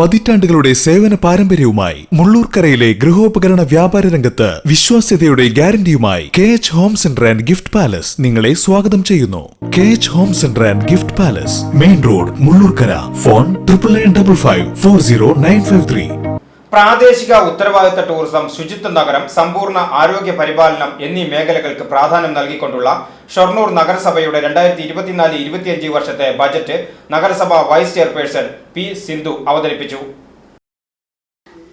പതിറ്റാണ്ടുകളുടെ സേവന പാരമ്പര്യവുമായി മുള്ളൂർക്കരയിലെ ഗൃഹോപകരണ വ്യാപാര രംഗത്ത് വിശ്വാസ്യതയുടെ ഗ്യാരണ്ടിയുമായി K H home centre and gift palace നിങ്ങളെ സ്വാഗതം ചെയ്യുന്നു. K H home centre and gift palace main road Mullurkara. Phone triple nine double five four zero nine five three പ്രാദേശിക ഉത്തരവാദിത്ത ടൂറിസം ശുചിത്വ നഗരം സമ്പൂർണ ആരോഗ്യ പരിപാലനം എന്നീ മേഖലകൾക്ക് പ്രാധാന്യം നൽകിക്കൊണ്ടുള്ള ഷൊർണൂർ നഗരസഭയുടെ രണ്ടായിരത്തി ഇരുപത്തിനാല് ഇരുപത്തിയഞ്ച് വർഷത്തെ ബജറ്റ് നഗരസഭ വൈസ് ചെയർപേഴ്സൺ പി സിന്ധു അവതരിപ്പിച്ചു.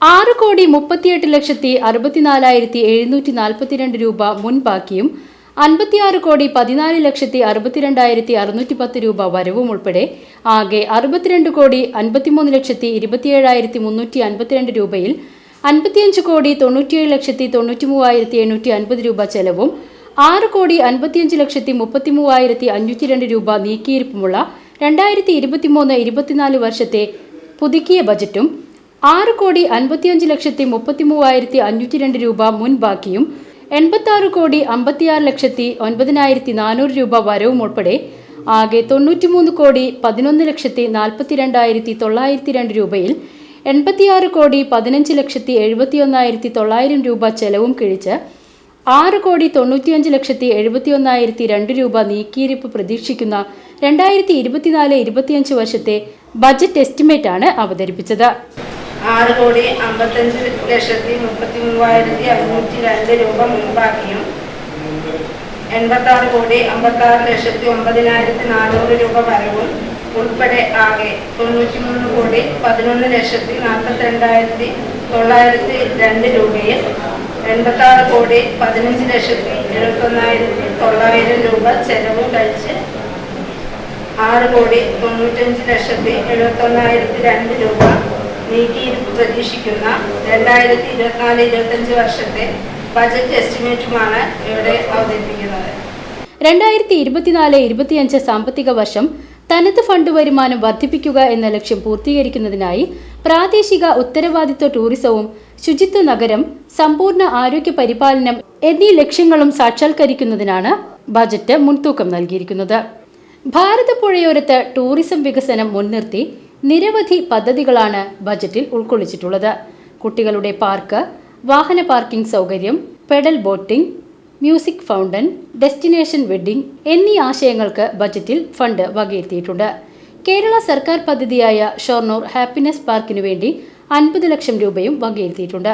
ആറ് കോടി മുപ്പത്തിയെട്ട് ലക്ഷത്തി അറുപത്തിനാലായിരത്തി എഴുന്നൂറ്റി നാൽപ്പത്തിരണ്ട് രൂപ മുൻ ബാക്കിയും അൻപത്തിയാറ് കോടി പതിനാല് ലക്ഷത്തി അറുപത്തിരണ്ടായിരത്തി അറുന്നൂറ്റി പത്ത് രൂപ വരവും ഉൾപ്പെടെ ആകെ അറുപത്തിരണ്ട് കോടി അൻപത്തിമൂന്ന് ലക്ഷത്തി ഇരുപത്തിയേഴായിരത്തി മുന്നൂറ്റി അൻപത്തിരണ്ട് രൂപയിൽ അൻപത്തിയഞ്ച് കോടി തൊണ്ണൂറ്റിയേഴ് ലക്ഷത്തി തൊണ്ണൂറ്റി മൂവായിരത്തി എണ്ണൂറ്റി അൻപത് രൂപ ചെലവും ആറ് കോടി അൻപത്തിയഞ്ച് ലക്ഷത്തി മുപ്പത്തി മൂവായിരത്തി അഞ്ഞൂറ്റി രണ്ട് രൂപ നീക്കിയിരിപ്പുമുള്ള രണ്ടായിരത്തി ഇരുപത്തിമൂന്ന് ഇരുപത്തിനാല് വർഷത്തെ പുതുക്കിയ ബജറ്റും ആറ് കോടി അൻപത്തിയഞ്ച് ലക്ഷത്തി മുപ്പത്തി മൂവായിരത്തി അഞ്ഞൂറ്റി രണ്ട് രൂപ മുൻ ബാക്കിയും എൺപത്തി ആറ് കോടി അമ്പത്തിയാറ് ലക്ഷത്തി ഒൻപതിനായിരത്തി നാനൂറ് രൂപ വരവും ഉൾപ്പെടെ ആകെ തൊണ്ണൂറ്റിമൂന്ന് കോടി പതിനൊന്ന് ലക്ഷത്തി നാൽപ്പത്തി രണ്ടായിരത്തി തൊള്ളായിരത്തി രണ്ട് രൂപയിൽ എൺപത്തിയാറ് കോടി പതിനഞ്ച് ലക്ഷത്തി എഴുപത്തി ഒന്നായിരത്തി തൊള്ളായിരം രൂപ ചെലവും കിഴിച്ച് ആറ് കോടി തൊണ്ണൂറ്റിയഞ്ച് ലക്ഷത്തി എഴുപത്തി ഒന്നായിരത്തി രണ്ട് രൂപ നീക്കിയിരിപ്പ് പ്രതീക്ഷിക്കുന്ന രണ്ടായിരത്തി ഇരുപത്തിനാല് ഇരുപത്തിയഞ്ച് വർഷത്തെ ബജറ്റ് എസ്റ്റിമേറ്റാണ് അവതരിപ്പിച്ചത്. ആറ് കോടി അമ്പത്തഞ്ച് ലക്ഷത്തി മുപ്പത്തി മൂവായിരത്തി അഞ്ഞൂറ്റി രണ്ട് രൂപ മുൻപാക്കിയും എൺപത്തി ആറ് കോടി അമ്പത്തി ആറ് ലക്ഷത്തി ഒമ്പതിനായിരത്തി നാനൂറ് രൂപ വരവും ഉൾപ്പെടെ ആകെ തൊണ്ണൂറ്റി മൂന്ന് കോടി പതിനൊന്ന് ലക്ഷത്തി നാൽപ്പത്തി രണ്ടായിരത്തി തൊള്ളായിരത്തി രണ്ട് രൂപയിൽ എൺപത്തി ആറ് കോടി പതിനഞ്ച് ലക്ഷത്തി എഴുപത്തൊന്നായിരത്തി തൊള്ളായിരം രൂപ ചെലവും കഴിച്ച് ആറ് കോടി തൊണ്ണൂറ്റഞ്ച് ലക്ഷത്തി എഴുപത്തൊന്നായിരത്തി രണ്ട് രൂപ നീക്കിയിരിപ്പ് പ്രതീക്ഷിക്കുന്ന രണ്ടായിരത്തി ഇരുപത്തിനാല് ഇരുപത്തഞ്ച് വർഷത്തെ ബജറ്റ് എസ്റ്റിമേറ്റുമാണ് ഇവിടെ അവതരിപ്പിക്കുന്നത്. രണ്ടായിരത്തി ഇരുപത്തിനാല് ഇരുപത്തിയഞ്ച് സാമ്പത്തിക വർഷം തനത് ഫണ്ട് വരുമാനം വർദ്ധിപ്പിക്കുക എന്ന ലക്ഷ്യം പൂർത്തീകരിക്കുന്നതിനായി പ്രാദേശിക ഉത്തരവാദിത്വ ടൂറിസവും ശുചിത്വ നഗരം സമ്പൂർണ ആരോഗ്യ പരിപാലനം എന്നീ ലക്ഷ്യങ്ങളും സാക്ഷാത്കരിക്കുന്നതിനാണ് ബജറ്റ് മുൻതൂക്കം നൽകിയിരിക്കുന്നത്. ഭാരതപ്പുഴയോരത്ത് ടൂറിസം വികസനം മുൻനിർത്തി നിരവധി പദ്ധതികളാണ് ബജറ്റിൽ ഉൾക്കൊള്ളിച്ചിട്ടുള്ളത്. കുട്ടികളുടെ പാർക്ക് വാഹന പാർക്കിംഗ് സൗകര്യം pedal boating music fountain destination wedding എന്നീ ആശയങ്ങൾക്ക് ബജറ്റിൽ ഫണ്ട് വകയിരുത്തിയിട്ടുണ്ട്. കേരള സർക്കാർ പദ്ധതിയായ ഷൊർണൂർ ഹാപ്പിനെസ് പാർക്കിനു വേണ്ടി അൻപത് ലക്ഷം രൂപയും വകയിരുത്തിയിട്ടുണ്ട്.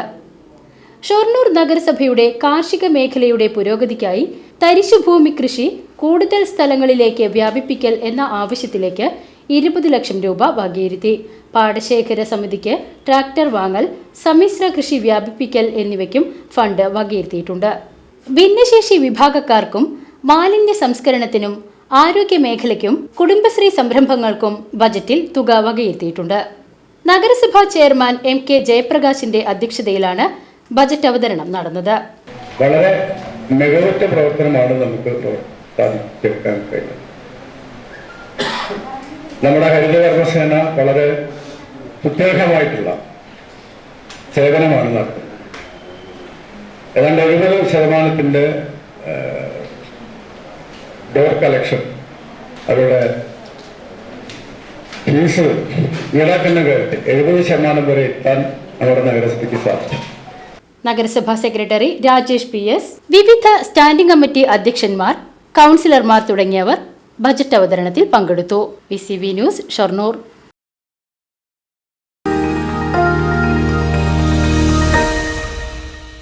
ഷൊർണൂർ നഗരസഭയുടെ കാർഷിക മേഖലയുടെ പുരോഗതിക്കായി തരിശുഭൂമി കൃഷി കൂടുതൽ സ്ഥലങ്ങളിലേക്ക് വ്യാപിപ്പിക്കൽ എന്ന ആവശ്യത്തിലേക്ക് ഇരുപത് ലക്ഷം രൂപ വകയിരുത്തി. പാടശേഖര സമിതിക്ക് ട്രാക്ടർ വാങ്ങൽ സമ്മിശ്ര കൃഷി വ്യാപിപ്പിക്കൽ എന്നിവയ്ക്കും ഫണ്ട് വകയിരുത്തിയിട്ടുണ്ട്. ഭിന്നശേഷി വിഭാഗക്കാർക്കും മാലിന്യ സംസ്കരണത്തിനും ആരോഗ്യ മേഖലയ്ക്കും കുടുംബശ്രീ സംരംഭങ്ങൾക്കും ബജറ്റിൽ തുക വകയിരുത്തിയിട്ടുണ്ട്. നഗരസഭാ ചെയർമാൻ എം കെ ജയപ്രകാശിന്റെ അധ്യക്ഷതയിലാണ് ബജറ്റ് അവതരണം നടന്നത്. വളരെ മികവുറ്റ പ്രവർത്തനമാണ് നമുക്ക് സാധിച്ചെടുക്കാൻ കഴിയുന്നത്. നമ്മുടെ ഹരിതകർമ്മസേന വളരെ പ്രത്യേകമായിട്ടുള്ള സേവനമാണ് നടത്തുന്നത് ഏതാണ്ട് എഴുപത് ശതമാനത്തിന്റെ ഡോർ കളക്ഷൻ അവരുടെ ഫീസ് ഈടാക്കുന്ന കാര്യത്തിൽ എഴുപത് ശതമാനം വരെ എത്താൻ നമ്മുടെ നഗരസഭയ്ക്ക് സാധിച്ചു. നഗരസഭാ സെക്രട്ടറി രാജേഷ് പി എസ് വിവിധ സ്റ്റാൻഡിംഗ് കമ്മിറ്റി അധ്യക്ഷന്മാർ കൗൺസിലർമാർ തുടങ്ങിയവർ ബജറ്റ് അവതരണത്തിൽ പങ്കെടുത്തു. V news Shoranur.